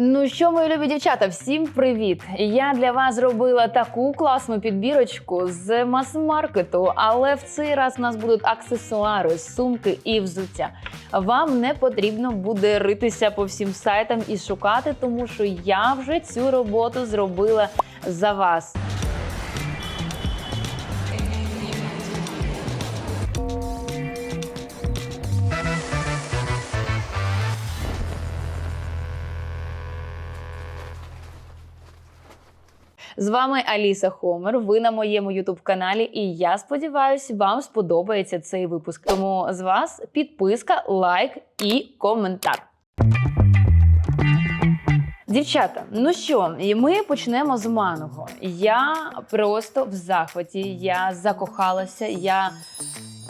Ну що, мої любі дівчата, всім привіт! Я для вас зробила таку класну підбірочку з мас-маркету, але в цей раз у нас будуть аксесуари, сумки і взуття. Вам не потрібно буде ритися по всім сайтам і шукати, тому що я вже цю роботу зробила за вас. З вами Аліса Хомер. Ви на моєму ютуб каналі, і я сподіваюся, вам сподобається цей випуск. Тому з вас підписка, лайк і коментар. Дівчата, ну що, і ми почнемо з маного. Я просто в захваті. Я закохалася. Я,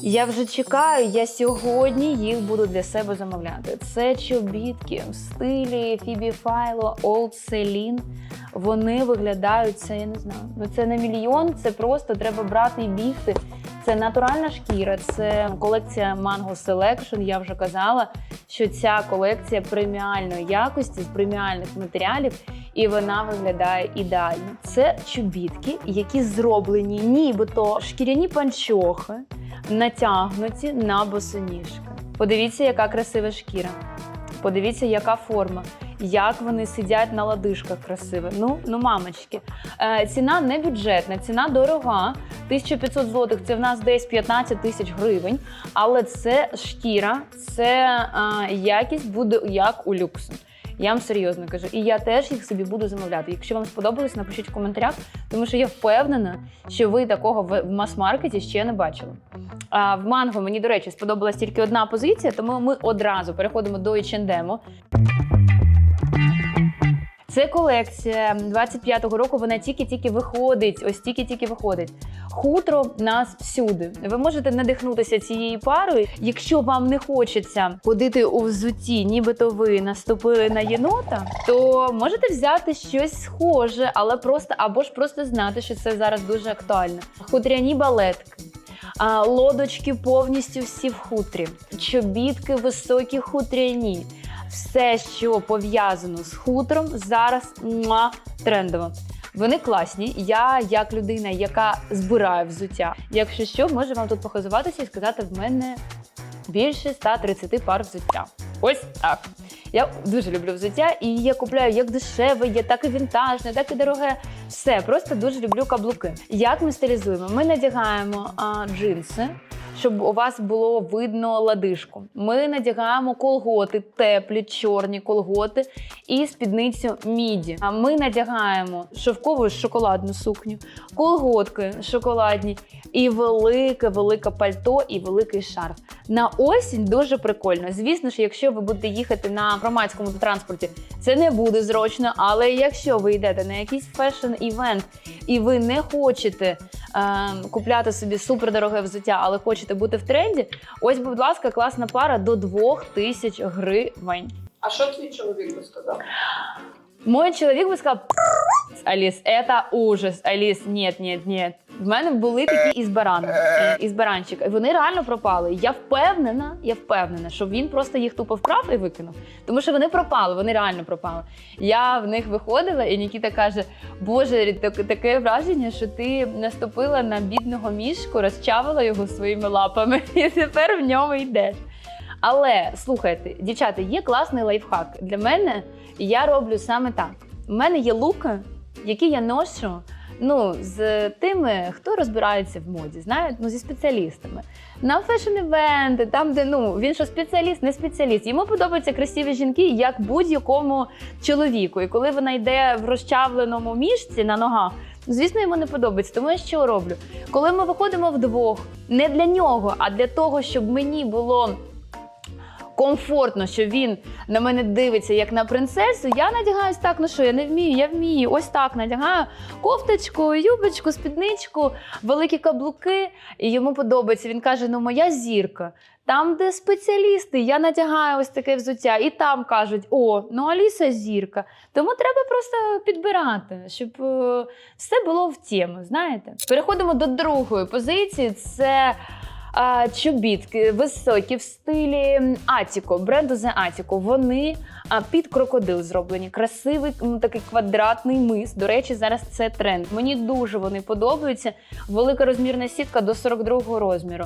я вже чекаю. Я сьогодні їх буду для себе замовляти. Це чобітки в стилі Фібі Файло, Old Celine. Вони виглядають це, я не знаю. Ну це не мільйон, це просто треба брати і бігти. Це натуральна шкіра, це колекція Mango Selection. Я вже казала, що ця колекція преміальної якості з преміальних матеріалів, і вона виглядає ідеально. Це чобітки, які зроблені, нібито шкіряні панчохи, натягнуті на босоніжки. Подивіться, яка красива шкіра. Подивіться, яка форма. Як вони сидять на ладишках красиво. Ну, ну, мамочки. Е, ціна не бюджетна, ціна дорога. 1500 злотих це в нас десь 15 тисяч гривень. Але це шкіра, це е, якість буде як у люксу. Я вам серйозно кажу. І я теж їх собі буду замовляти. Якщо вам сподобалось, напишіть в коментарях, тому що я впевнена, що ви такого в мас-маркеті ще не бачили. А в манго мені, до речі, сподобалась тільки одна позиція, тому ми одразу переходимо до H&M. Це колекція 25-го року. Вона тільки-тільки виходить. Ось тільки-тільки виходить. Хутро нас всюди. Ви можете надихнутися цією парою. Якщо вам не хочеться ходити у взутті, нібито ви наступили на єнота, то можете взяти щось схоже, але просто або ж просто знати, що це зараз дуже актуально. Хутряні балетки. Лодочки повністю всі в хутрі, чобітки високі хутряні. Все, що пов'язано з хутром, зараз муа, трендово. Вони класні. Я, як людина, яка збирає взуття, якщо що, можу вам тут похизуватися і сказати, в мене більше 130 пар взуття. Ось так. Я дуже люблю взуття, і я купляю як дешеве, є так і вінтажне, так і дороге. Все, просто дуже люблю каблуки. Як ми стилізуємо? Ми надягаємо а, джинси. Щоб у вас було видно ладишку. Ми надягаємо колготи, теплі, чорні колготи і спідницю міді. А ми надягаємо шовкову шоколадну сукню, колготки шоколадні, і велике, велике пальто, і великий шарф. На осінь дуже прикольно. Звісно ж, якщо ви будете їхати на громадському транспорті, це не буде зручно. Але якщо ви йдете на якийсь фешн-івент і ви не хочете е, купляти собі супердороге взуття, але хочете бути в тренді, ось, будь ласка, класна пара до 2000 гривень. А що твій чоловік би сказав? Мой чоловік би сказав: Аліс, це ужас. Аліс, ні, ні, ні. В мене були такі із бараном, е, із баранчика. І вони реально пропали. Я впевнена, я впевнена, що він просто їх тупо вправ і викинув. Тому що вони пропали, вони реально пропали. Я в них виходила, і Нікіта каже: Боже, таке враження, що ти наступила на бідного мішку, розчавила його своїми лапами, і тепер в ньому йдеш. Але слухайте, дівчата, є класний лайфхак. Для мене я роблю саме так. У мене є луки, які я ношу ну, з тими, хто розбирається в моді, знаєте, ну, зі спеціалістами. На фешн-івенти, там, де ну, він що спеціаліст, не спеціаліст. Йому подобаються красиві жінки, як будь-якому чоловіку. І коли вона йде в розчавленому мішці на ногах, Звісно, йому не подобається, тому я що роблю? Коли ми виходимо вдвох, не для нього, а для того, щоб мені було комфортно, що він на мене дивиться як на принцесу, я надягаюсь так, ну що я не вмію, я вмію. Ось так надягаю кофточку, юбочку, спідничку, великі каблуки. І йому подобається. Він каже: ну моя зірка. Там, де спеціалісти, я надягаю ось таке взуття, і там кажуть: о, ну Аліса зірка. Тому треба просто підбирати, щоб е, все було в тему, знаєте. Переходимо до другої позиції. Це А, чобітки високі в стилі Атіко, бренду The Attico. Вони а, під крокодил зроблені. Красивий такий квадратний мис. До речі, зараз це тренд. Мені дуже вони подобаються. Велика розмірна сітка до 42 розміру.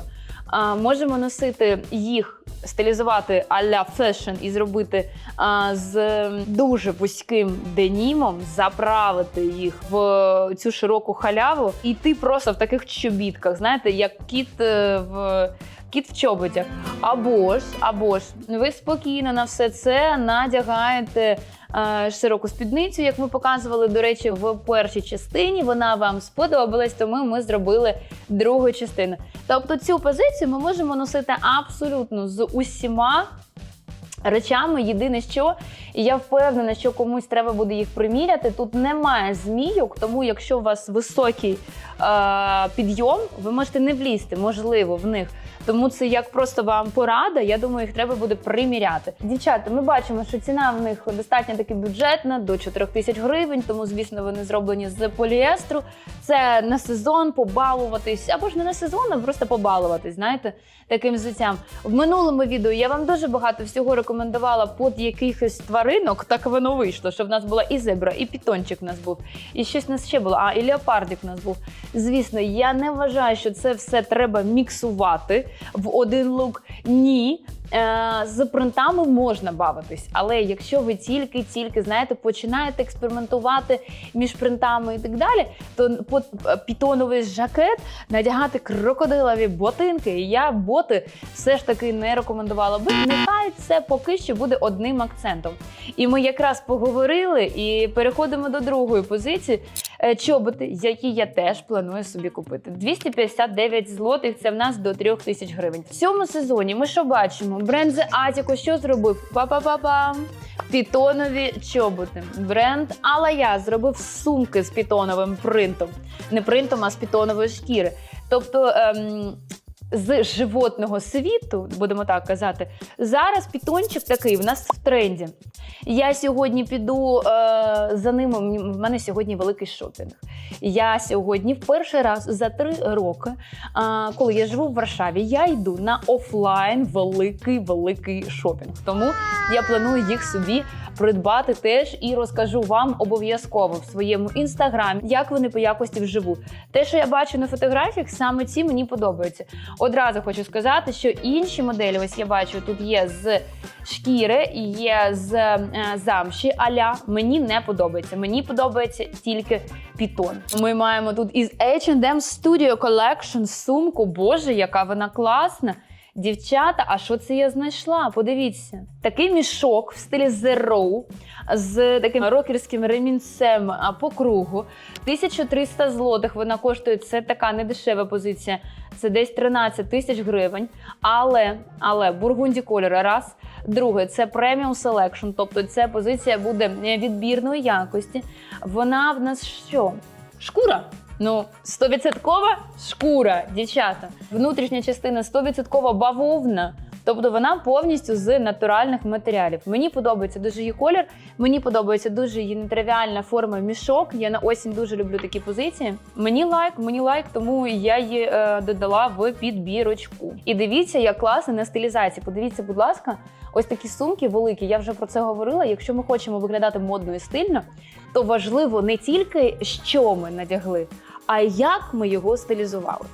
Можемо носити їх, стилізувати а-ля фешн і зробити а, з дуже вузьким денімом, заправити їх в цю широку халяву і ти просто в таких чобітках, знаєте, як кіт е, в. Кіт в чоботях. Або ж, або ж, ви спокійно на все це надягаєте е, широку спідницю, як ми показували, до речі, в першій частині. Вона вам сподобалась, тому ми зробили другу частину. Тобто цю позицію ми можемо носити абсолютно з усіма. Речами єдине, що і я впевнена, що комусь треба буде їх приміряти. Тут немає змійок, тому якщо у вас високий е, підйом, ви можете не влізти, можливо, в них. Тому це як просто вам порада. Я думаю, їх треба буде приміряти. Дівчата, ми бачимо, що ціна в них достатньо таки бюджетна, до 4 тисяч гривень. Тому, звісно, вони зроблені з поліестру. Це на сезон побалуватись, або ж не на сезон, а просто побалуватись. Знаєте, таким взуттям. В минулому відео я вам дуже багато всього рекомендувала під якихось тваринок. Так воно вийшло, що в нас була і зебра, і пітончик в нас був, і щось в нас ще було. А і леопардик в нас був. Звісно, я не вважаю, що це все треба міксувати в один лук. Ні. Е, З принтами можна бавитись, але якщо ви тільки-тільки знаєте, починаєте експериментувати між принтами і так далі, то під пітоновий жакет надягати крокодилові ботинки. І я боти все ж таки не рекомендувала би. Нехай це поки що буде одним акцентом. І ми якраз поговорили і переходимо до другої позиції. Е, Чоботи, які я теж планую собі купити. 259 злотих це в нас до 3 тисяч гривень. В цьому сезоні ми що бачимо? Бренд The Атіку, що зробив? Па-па-па-пам! Пітонові чоботи. Бренд Алая зробив сумки з пітоновим принтом. Не принтом, а з пітонової шкіри. Тобто. Ем, з животного світу, будемо так казати, зараз пітончик такий в нас в тренді. Я сьогодні піду е, за ним. В мене сьогодні великий шопінг. Я сьогодні в перший раз за три роки, е, коли я живу в Варшаві, я йду на офлайн великий великий шопінг. Тому я планую їх собі придбати теж і розкажу вам обов'язково в своєму інстаграмі, як вони по якості вживу. Те, що я бачу на фотографіях, саме ці мені подобаються. Одразу хочу сказати, що інші моделі, ось я бачу, тут є з шкіри є з е, замші. Аля мені не подобається. Мені подобається тільки пітон. Ми маємо тут із H&M Studio Collection сумку. Боже, яка вона класна! Дівчата, а що це я знайшла? Подивіться, такий мішок в стилі Zero з таким рокерським ремінцем по кругу. 1300 злотих вона коштує. Це така недешева позиція. Це десь 13 тисяч гривень. Але, але бургунді кольору раз. Друге, це преміум селекшн, тобто ця позиція буде відбірної якості. Вона в нас що? Шкура. Ну, 100% шкура, дівчата. Внутрішня частина 100% бавовна. Тобто вона повністю з натуральних матеріалів. Мені подобається дуже її колір, мені подобається дуже її нетривіальна форма мішок. Я на осінь дуже люблю такі позиції. Мені лайк, мені лайк, тому я її е, додала в підбірочку. І дивіться, як класно на стилізації. Подивіться, будь ласка, ось такі сумки великі. Я вже про це говорила. Якщо ми хочемо виглядати модно і стильно, то важливо не тільки що ми надягли, а як ми його стилізували.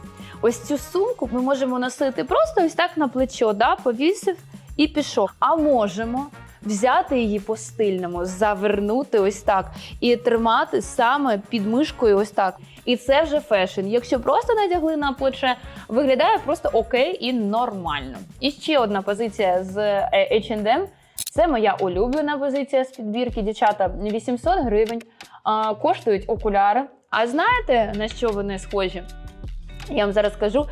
Ось цю сумку ми можемо носити просто ось так на плечо, да, повісив і пішов. А можемо взяти її по стильному, завернути ось так і тримати саме під мишкою ось так. І це вже фешн. Якщо просто надягли на плече, виглядає просто окей і нормально. І ще одна позиція з е, H&M. Це моя улюблена позиція з підбірки. Дівчата 800 гривень. Коштують окуляри. А знаєте на що вони схожі? Я вам зараз скажу.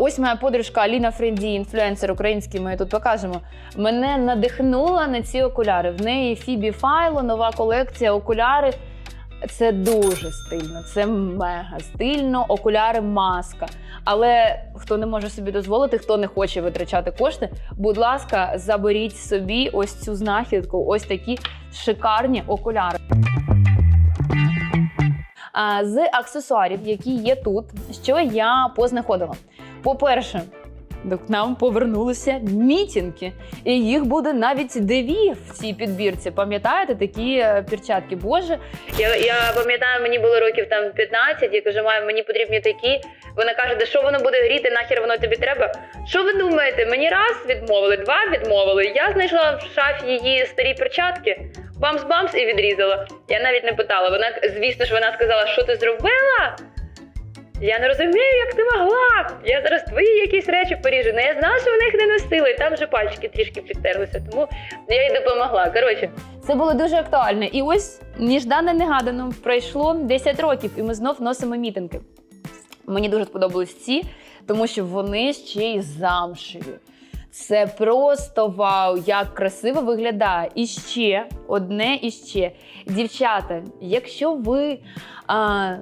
Ось моя подружка Аліна Френді, інфлюенсер український, ми тут покажемо. Мене надихнула на ці окуляри. В неї Фібі Файло, нова колекція окуляри. Це дуже стильно, це мега стильно. Окуляри маска. Але хто не може собі дозволити, хто не хоче витрачати кошти, будь ласка, заберіть собі ось цю знахідку, ось такі шикарні окуляри. З аксесуарів, які є тут, що я познаходила. По-перше, до нам повернулися мітінги, і їх буде навіть дві в цій підбірці. Пам'ятаєте такі е, перчатки? Боже, я, я пам'ятаю, мені було років там 15, я кажу, маю, мені потрібні такі. Вона каже, да що воно буде гріти, нахер воно тобі треба. Що ви думаєте? Мені раз відмовили, два відмовили. Я знайшла в шафі її старі перчатки, бамс-бамс і відрізала. Я навіть не питала. Вона, звісно ж, вона сказала, що ти зробила? Я не розумію, як ти могла. Я зараз твої якісь речі поріжу. Ну, я знала, що в них не носили, там вже пальчики трішки підтерлися, тому я їй допомогла. Коротше, це було дуже актуально. І ось ніждане негадано пройшло 10 років, і ми знов носимо мітинги. Мені дуже сподобались ці, тому що вони ще й замшеві. Це просто вау, як красиво виглядає. І ще одне і ще. Дівчата, якщо ви. А,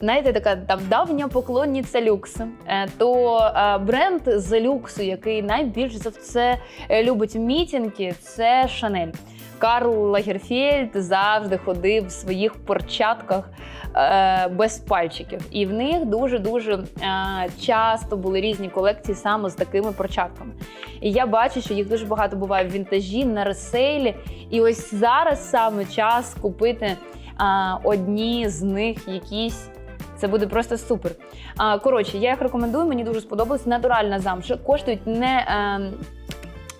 Знаєте, така там давня поклонниця люксу, е, то е, бренд з люксу, який найбільш за все е, любить мітінги, це Шанель. Карл Лагерфельд завжди ходив в своїх перчатках е, без пальчиків, і в них дуже дуже е, часто були різні колекції саме з такими перчатками. І я бачу, що їх дуже багато буває в вінтажі на ресейлі. І ось зараз саме час купити а, одні з них якісь. Це буде просто супер. Коротше, я їх рекомендую. Мені дуже сподобалось. Натуральна замша. Коштують не. Е,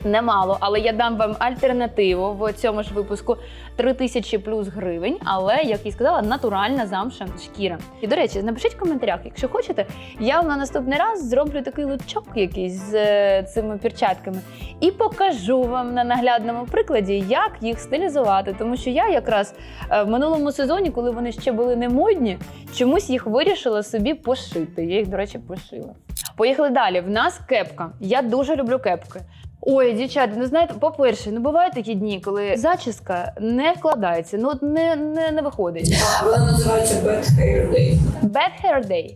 Немало, але я дам вам альтернативу в цьому ж випуску 3 тисячі плюс гривень. Але, як і сказала, натуральна замша шкіра. І до речі, напишіть в коментарях, якщо хочете, я на наступний раз зроблю такий лучок якийсь з е, цими перчатками і покажу вам на наглядному прикладі, як їх стилізувати. Тому що я якраз е, в минулому сезоні, коли вони ще були не модні, чомусь їх вирішила собі пошити. Я їх, до речі, пошила. Поїхали далі. В нас кепка. Я дуже люблю кепки. Ой, дівчата, ну знаєте, по-перше, ну бувають такі дні, коли зачіска не вкладається, ну от не, не, не виходить. Вона називається Bad Hair Day. Bad hair day.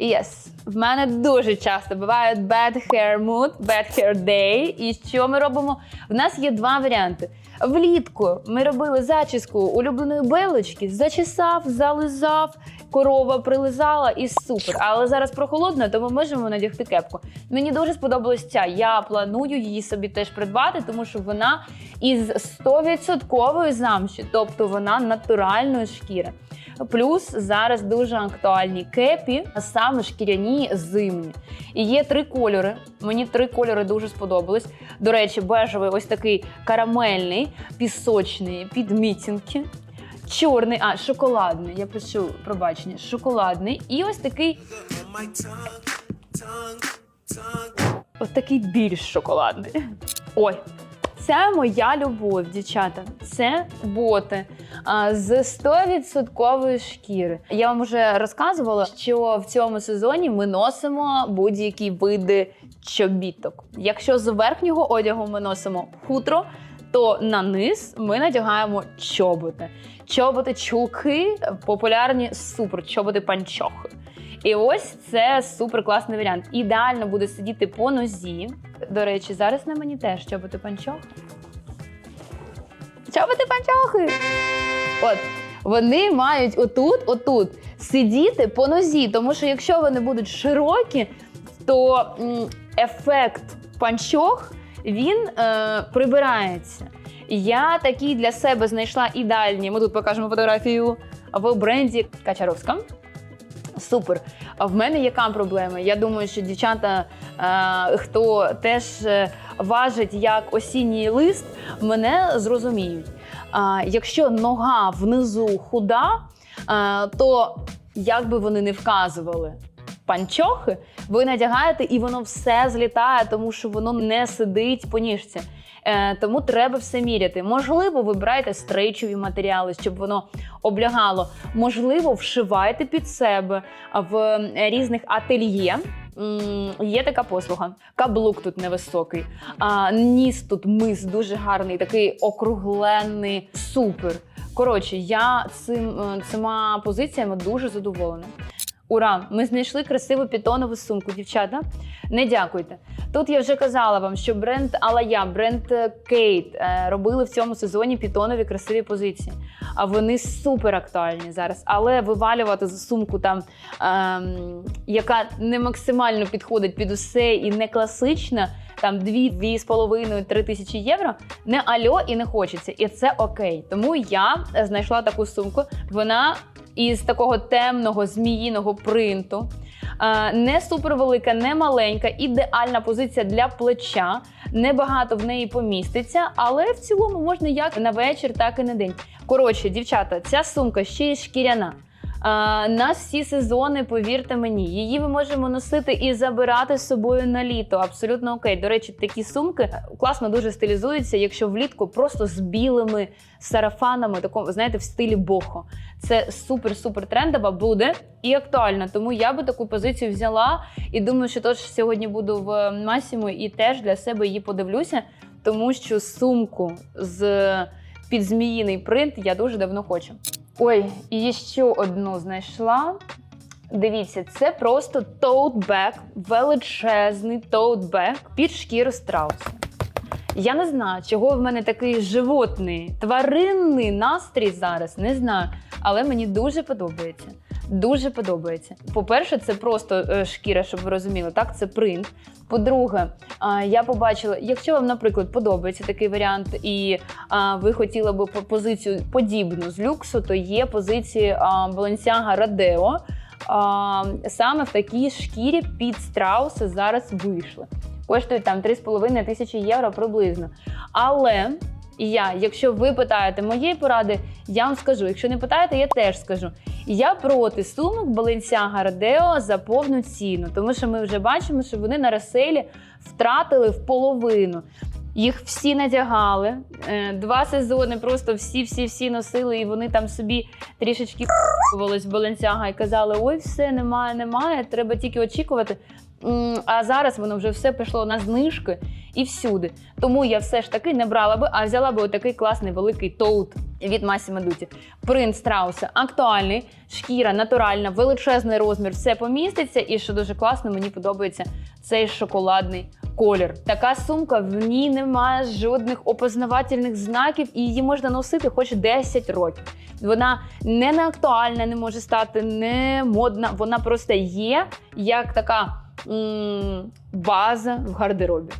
Yes. В мене дуже часто буває bad hair mood, bad hair day. І що ми робимо? В нас є два варіанти. Влітку ми робили зачіску улюбленої белочки, зачесав, зализав, корова прилизала і супер. Але зараз прохолодно, тому ми можемо надягти кепку. Мені дуже сподобалась ця. Я планую її собі теж придбати, тому що вона із 100% замші, тобто вона натуральної шкіри. Плюс зараз дуже актуальні кепі, а саме шкіряні зимні. І є три кольори. Мені три кольори дуже сподобались. До речі, бежевий ось такий карамельний, пісочний під мітінки. Чорний, а шоколадний. Я пишу пробачення, шоколадний. І ось такий. Ось такий більш шоколадний. Ой, це моя любов, дівчата. Це боти з 100% шкіри. Я вам вже розказувала, що в цьому сезоні ми носимо будь-які види чобіток. Якщо з верхнього одягу ми носимо хутро, то на низ ми надягаємо чоботи. Чоботи, чулки популярні супер чоботи панчохи. І ось це супер класний варіант. Ідеально буде сидіти по нозі. До речі, зараз на мені теж чоботи панчохи. Чоботи панчохи! От. Вони мають отут, отут сидіти по нозі, тому що якщо вони будуть широкі, то ефект панчох він е, прибирається. Я такі для себе знайшла ідеальні. Ми тут покажемо фотографію в бренді Качаровська. Супер. А в мене яка проблема? Я думаю, що дівчата, е, хто теж е, важить як осінній лист, мене зрозуміють. Якщо нога внизу худа, е, то як би вони не вказували панчохи, ви надягаєте і воно все злітає, тому що воно не сидить по ніжці. Е, тому треба все міряти. Можливо, вибирайте стрейчові матеріали, щоб воно облягало. Можливо, вшивайте під себе в е, різних ательє. Є така послуга. Каблук тут невисокий, а ніс тут мис дуже гарний, такий округлений, супер. Коротше, я цим, е, цими позиціями дуже задоволена. Ура! Ми знайшли красиву пітонову сумку, дівчата. Не дякуйте. Тут я вже казала вам, що бренд Алая, бренд е, Кейт е, робили в цьому сезоні пітонові красиві позиції. А вони супер актуальні зараз. Але вивалювати за сумку, там, ем, яка не максимально підходить під усе і не класична, там 2-2,5-3 тисячі євро, не альо і не хочеться. І це окей. Тому я е, знайшла таку сумку. Вона із такого темного зміїного принту. Не Не супервелика, не маленька, ідеальна позиція для плеча. Небагато в неї поміститься, але в цілому можна як на вечір, так і на день. Коротше, дівчата, ця сумка ще й шкіряна. А, на всі сезони, повірте мені, її ми можемо носити і забирати з собою на літо. Абсолютно окей. До речі, такі сумки класно дуже стилізуються, якщо влітку просто з білими сарафанами, такому, знаєте, в стилі бохо. Це супер-супер трендова буде і актуальна. Тому я би таку позицію взяла і думаю, що теж сьогодні буду в Масіму і теж для себе її подивлюся, тому що сумку з під зміїний принт я дуже давно хочу. Ой, і ще одну знайшла. Дивіться, це просто тоутбек, величезний тоутбек під шкіру страуса. Я не знаю, чого в мене такий животний, тваринний настрій зараз, не знаю. Але мені дуже подобається. Дуже подобається. По-перше, це просто е, шкіра, щоб ви розуміли, так, це принт. По-друге, я побачила, якщо вам, наприклад, подобається такий варіант, і ви хотіли би позицію подібну з люксу, то є позиції Balenciaga Rodeo. Саме в такій шкірі під страуси зараз вийшли. Коштують там 3,5 тисячі євро приблизно. Але я, якщо ви питаєте моєї поради, я вам скажу. Якщо не питаєте, я теж скажу. Я проти сумок Balenciaga Rodeo за повну ціну, тому що ми вже бачимо, що вони на реселі втратили в половину. Їх всі надягали. Е, Два сезони просто всі-всі-всі носили, і вони там собі трішечки в Balenciaga і казали: ой, все, немає, немає, треба тільки очікувати. А зараз воно вже все пішло на знижки і всюди. Тому я все ж таки не брала би, а взяла би отакий класний великий тоут від Масі Медуті. Принт страуса актуальний, шкіра натуральна, величезний розмір, все поміститься. І що дуже класно, мені подобається цей шоколадний колір. Така сумка в ній немає жодних опознавательних знаків, і її можна носити хоч 10 років. Вона не неактуальна, не може стати, не модна. Вона просто є як така база в гардеробі.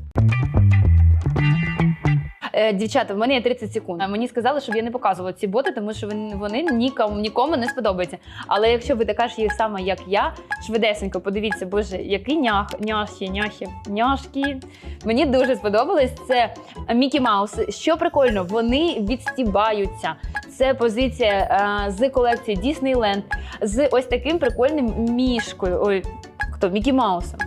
Е, Дівчата, в мене є 30 секунд. Мені сказали, щоб я не показувала ці боти, тому що вони, нікому, нікому не сподобаються. Але якщо ви така ж є сама, як я, швидесенько подивіться, боже, який нях, няшки, няхи, няшки. Мені дуже сподобалось. Це Мікі Маус. Що прикольно, вони відстібаються. Це позиція е, з колекції Disneyland з ось таким прикольним мішкою. Ой, хто Мікі Маусом.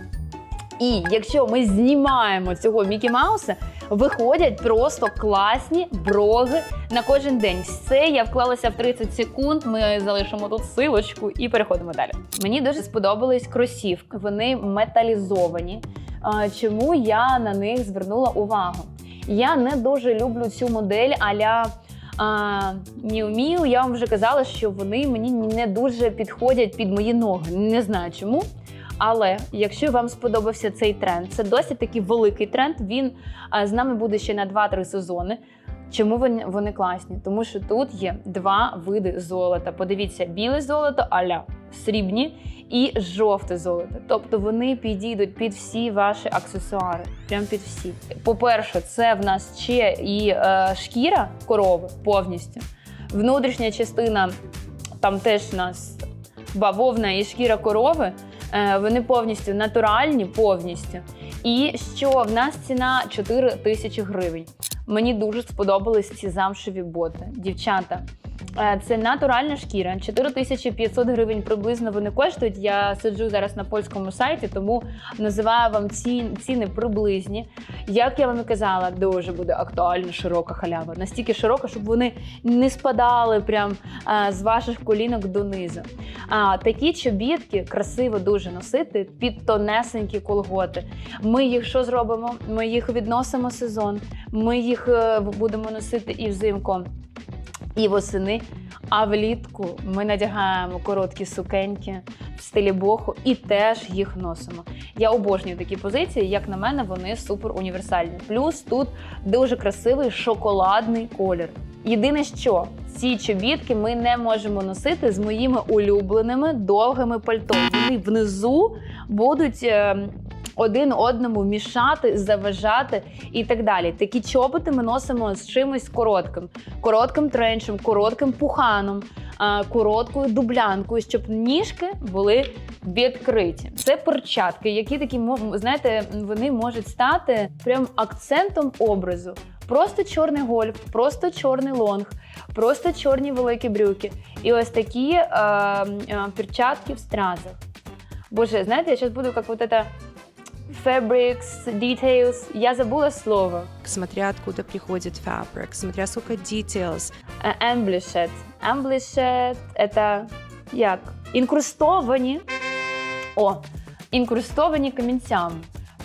І якщо ми знімаємо цього Мікі Мауса, виходять просто класні броги на кожен день. Все я вклалася в 30 секунд. Ми залишимо тут силочку і переходимо далі. Мені дуже сподобались кросівки. Вони металізовані. Чому я на них звернула увагу? Я не дуже люблю цю модель аля. Міу Міу, я вам вже казала, що вони мені не дуже підходять під мої ноги. Не знаю чому. Але якщо вам сподобався цей тренд, це досить такий великий тренд. Він а, з нами буде ще на 2-3 сезони. Чому вони, вони класні? Тому що тут є два види золота. Подивіться, біле золото аля срібні і жовте золото. Тобто вони підійдуть під всі ваші аксесуари. Прям під всі. По-перше, це в нас ще і е, шкіра корови повністю. Внутрішня частина там теж у нас бавовна і шкіра корови. Е, Вони повністю натуральні, повністю. І що в нас ціна 4 тисячі гривень. Мені дуже сподобались ці замшеві боти. Дівчата, це натуральна шкіра. 4500 гривень приблизно вони коштують. Я сиджу зараз на польському сайті, тому називаю вам ці ціни приблизні. Як я вам і казала, дуже буде актуальна широка халява. Настільки широка, щоб вони не спадали прям е, з ваших колінок донизу. А такі чобітки красиво дуже носити під тонесенькі колготи. Ми їх що зробимо? Ми їх відносимо сезон. Ми їх е, будемо носити і взимку. І восени. А влітку ми надягаємо короткі сукеньки в стилі боху і теж їх носимо. Я обожнюю такі позиції. Як на мене, вони супер універсальні. Плюс тут дуже красивий шоколадний колір. Єдине, що ці чобітки ми не можемо носити з моїми улюбленими довгими пальто. Вони внизу будуть. Один одному мішати, заважати і так далі. Такі чоботи ми носимо з чимось коротким, коротким тренчем, коротким пуханом, короткою дублянкою, щоб ніжки були відкриті. Це перчатки, які такі знаєте, вони можуть стати прям акцентом образу. Просто чорний гольф, просто чорний лонг, просто чорні великі брюки. І ось такі е, е, перчатки в стразах. Боже, знаєте, я зараз буду як вот это fabrics, details. Я забула слово. смотря откуда приходит фабрик, смотря сколько details. Emblished. Emblished – это як? Інкрустовані. О, інкрустовані камінцями.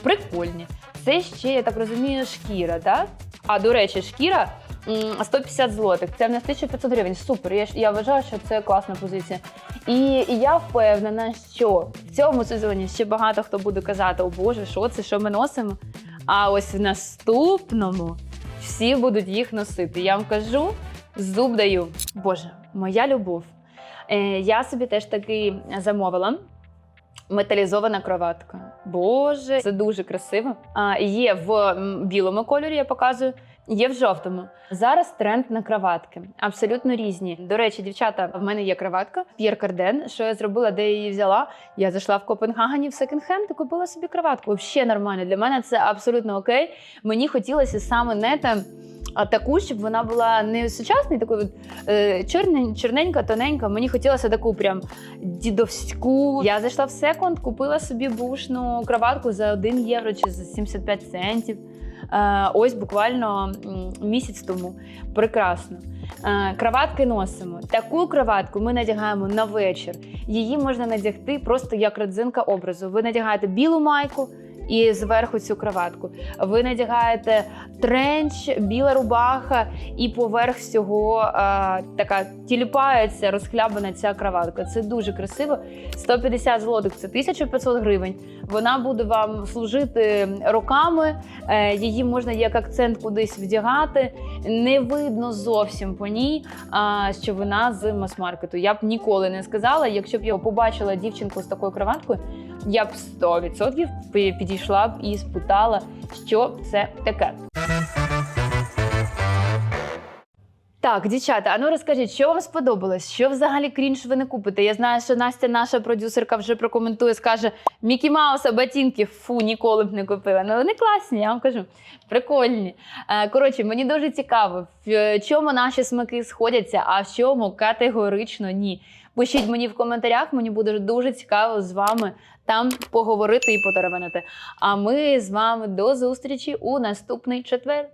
Прикольні. Це ще, я так розумію, шкіра, так? А до речі, шкіра 150 злотих. Це в нас 1500 гривень. Супер. Я, я вважаю, що це класна позиція. І, і я впевнена, що в цьому сезоні ще багато хто буде казати: о Боже, що це, що ми носимо? А ось в наступному всі будуть їх носити. Я вам кажу, зуб даю. Боже, моя любов. Е, я собі теж таки замовила. Металізована кроватка. Боже, це дуже красиво. А, є в білому кольорі, я показую, є в жовтому. Зараз тренд на кроватки. Абсолютно різні. До речі, дівчата, в мене є кроватка П'єр Карден. Що я зробила, де я її взяла? Я зайшла в Копенгагені в секонд-хенд і купила собі кроватку. Взагалі нормально. Для мене це абсолютно окей. Мені хотілося саме не там. А таку, щоб вона була не сучасною, такою е, чорнень, чорненька, тоненька. Мені хотілося таку прям дідовську. Я зайшла в секонд, купила собі бушну кроватку за 1 євро чи за 75 центів. Е, ось буквально місяць тому. Прекрасно. Краватки Кроватки носимо. Таку кроватку ми надягаємо на вечір. Її можна надягти просто як родзинка образу. Ви надягаєте білу майку і зверху цю кроватку. Ви надягаєте тренч, біла рубаха, і поверх всього е, така тіліпається, розхлябана ця кроватка. Це дуже красиво. 150 злотих це 1500 гривень. Вона буде вам служити роками. Е, її можна як акцент кудись вдягати. Не видно зовсім по ній, а, що вона з мас-маркету. Я б ніколи не сказала. Якщо б я побачила дівчинку з такою кроваткою, я б 100% підійшла б і спитала, що це таке. Так, дівчата, а ну розкажіть, що вам сподобалось? Що взагалі крінж ви не купите? Я знаю, що Настя, наша продюсерка, вже прокоментує, скаже: Мікі Мауса ботинки, фу, ніколи б не купила. Ну вони класні, я вам кажу. Прикольні. Е, Коротше, мені дуже цікаво, в чому наші смаки сходяться, а в чому категорично ні. Пишіть мені в коментарях, мені буде дуже цікаво з вами там поговорити і потеревенити. А ми з вами до зустрічі у наступний четвер.